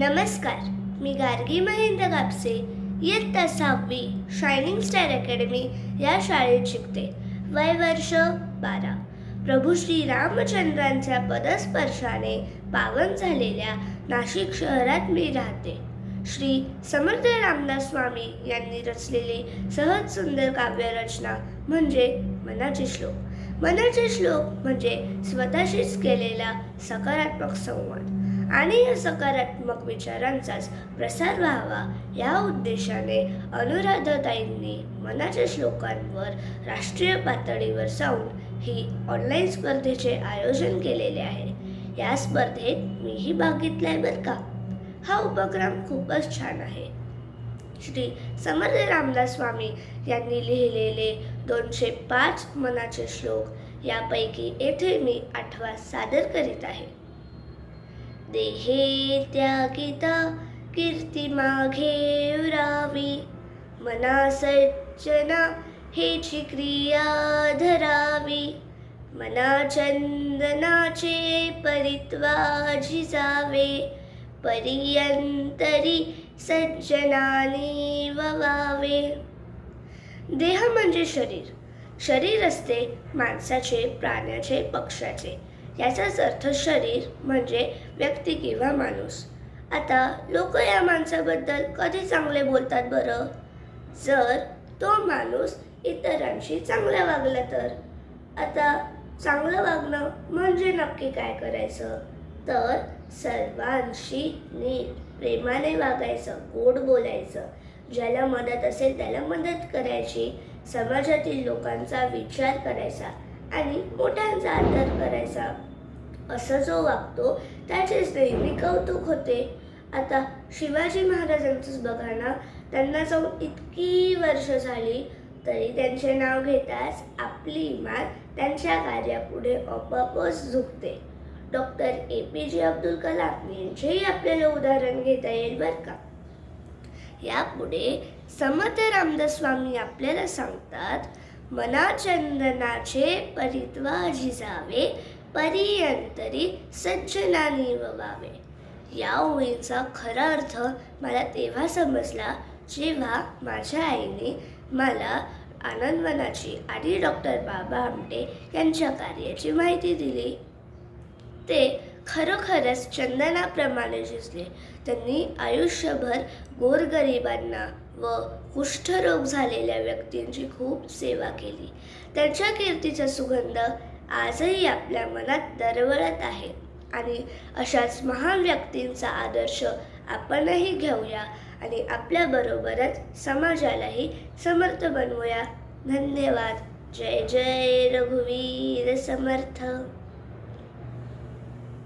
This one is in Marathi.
नमस्कार मी गार्गी महेंद्र कापसे इयत्ता सहावी शायनिंग स्टार अकॅडमी या शाळेत शिकते. वय वर्ष बारा. प्रभू श्री रामचंद्रांच्या पदस्पर्शाने पावन झालेल्या नाशिक शहरात मी राहते. श्री समर्थ रामदास स्वामी यांनी रचलेली सहज सुंदर काव्यरचना म्हणजे मनाचे श्लोक. मनाचे श्लोक म्हणजे स्वतःशीच केलेला सकारात्मक संवाद. आणि या सकारात्मक विचारांचाच प्रसार व्हावा या उद्देशाने अनुराधाताईंनी मनाच्या श्लोकांवर राष्ट्रीय पातळीवर जाऊन ही ऑनलाईन स्पर्धेचे आयोजन केलेले आहे. या स्पर्धेत मीही भाग घेतलाय बरं का? हा उपक्रम खूपच छान आहे. श्री समर्थ रामदास स्वामी यांनी लिहिलेले दोनशे पाच मनाचे श्लोक यापैकी येथे मी आठवा सादर करीत आहे. देहे त्यागिता कीर्ती माघे उरावी मना सज्जना हेची क्रिया धरावी. मना चंदनाचे परित्वाजी जावे. परियंतरी सज्जनानी ववावे. देह म्हणजे शरीर. शरीर असते माणसाचे प्राण्याचे पक्षाचे याचाच अर्थ शरीर म्हणजे व्यक्ती किंवा माणूस. आता लोक या माणसाबद्दल कधी चांगले बोलतात बरं? जर तो माणूस इतरांशी चांगला वागला तर? आता चांगलं वागणं म्हणजे नक्की काय करायचं? तर सर्वांशी नीट प्रेमाने वागायचं गोड बोलायचं. ज्याला मदत असेल त्याला मदत करायची. समाजातील लोकांचा विचार करायचा आणि मोठ्यांचा आदर करायचा. असं जो वागतो त्याचेच नेहमी कौतुक होते. आता शिवाजी महाराजांचंच बघा ना त्यांना जाऊन इतकी वर्ष झाली तरी त्यांचे नाव घेताच आपली इमान त्यांच्या कार्यापुढे आपोआपच झुकते. डॉक्टर ए पी जे अब्दुल कलाम यांचेही आपल्याला उदाहरण घेता येईल बरं का? यापुढे समर्थ रामदास स्वामी आपल्याला सांगतात मना चंदनाचे परित्वा झिजावे परियंतरी सज्जनानी ववावे या ओळींचा खरा अर्थ मला तेव्हा समजला जेव्हा माझ्या आईने मला आनंदवनाची आणि डॉक्टर बाबा आमटे यांच्या कार्याची माहिती दिली. ते खरोखरच चंदनाप्रमाणे झिजले. त्यांनी आयुष्यभर गोरगरिबांना व कुष्ठरोग झालेल्या व्यक्तींची खूप सेवा केली. त्यांच्या कीर्तीचा सुगंध आजही आपल्या मनात दरवळत आहे. आणि अशाच महान व्यक्तींचा आदर्श आपणही घेऊया आणि आपल्याबरोबरच समाजालाही समर्थ बनवूया. धन्यवाद. जय जय रघुवीर समर्थ.